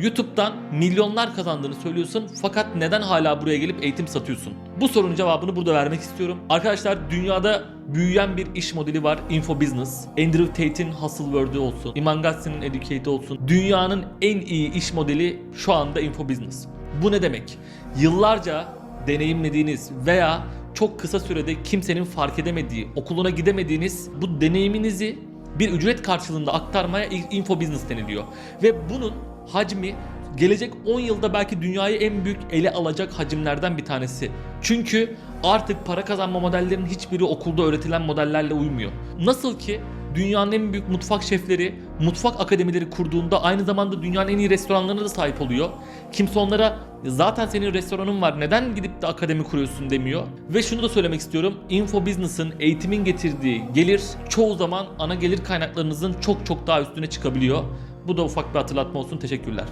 YouTube'dan milyonlar kazandığını söylüyorsun fakat neden hala buraya gelip eğitim satıyorsun? Bu sorunun cevabını burada vermek istiyorum. Arkadaşlar dünyada büyüyen bir iş modeli var. Info Business. Andrew Tate'in Hustle World'ü olsun. Iman Gatsi'nin Educate olsun. Dünyanın en iyi iş modeli şu anda Info Business. Bu ne demek? Yıllarca deneyimlediğiniz veya çok kısa sürede kimsenin fark edemediği, okuluna gidemediğiniz bu deneyiminizi bir ücret karşılığında aktarmaya info business deniliyor. Ve bunun hacmi gelecek 10 yılda belki dünyayı en büyük ele alacak hacimlerden bir tanesi. Çünkü artık para kazanma modellerinin hiçbiri okulda öğretilen modellerle uymuyor. Nasıl ki dünyanın en büyük mutfak şefleri mutfak akademileri kurduğunda aynı zamanda dünyanın en iyi restoranlarına da sahip oluyor. Kimse onlara zaten senin restoranın var neden gidip de akademi kuruyorsun demiyor. Ve şunu da söylemek istiyorum. Info Business'ın eğitimin getirdiği gelir çoğu zaman ana gelir kaynaklarınızın çok çok daha üstüne çıkabiliyor. Bu da ufak bir hatırlatma olsun. Teşekkürler.